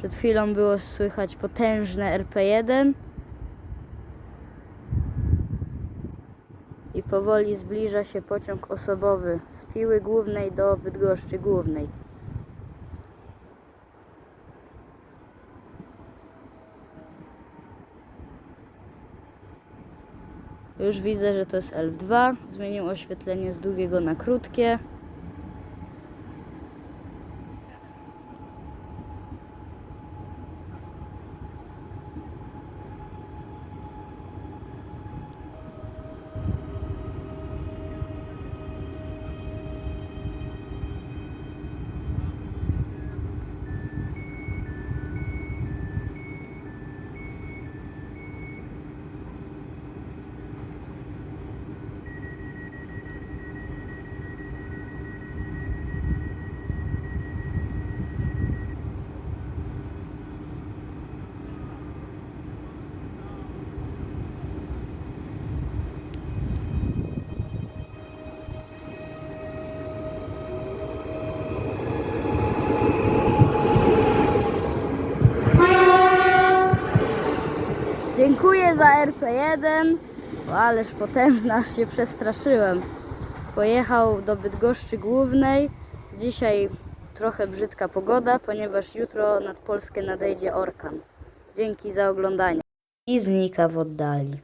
Przed chwilą było słychać potężne RP1. I powoli zbliża się pociąg osobowy z Piły Głównej do Bydgoszczy Głównej. Już widzę, że to jest Elf2. Zmienił oświetlenie z długiego na krótkie. Dziękuję za RP1. O, ależ potężna, aż się przestraszyłem. Pojechał do Bydgoszczy Głównej. Dzisiaj trochę brzydka pogoda, ponieważ jutro nad Polskę nadejdzie orkan. Dzięki za oglądanie. I znika w oddali.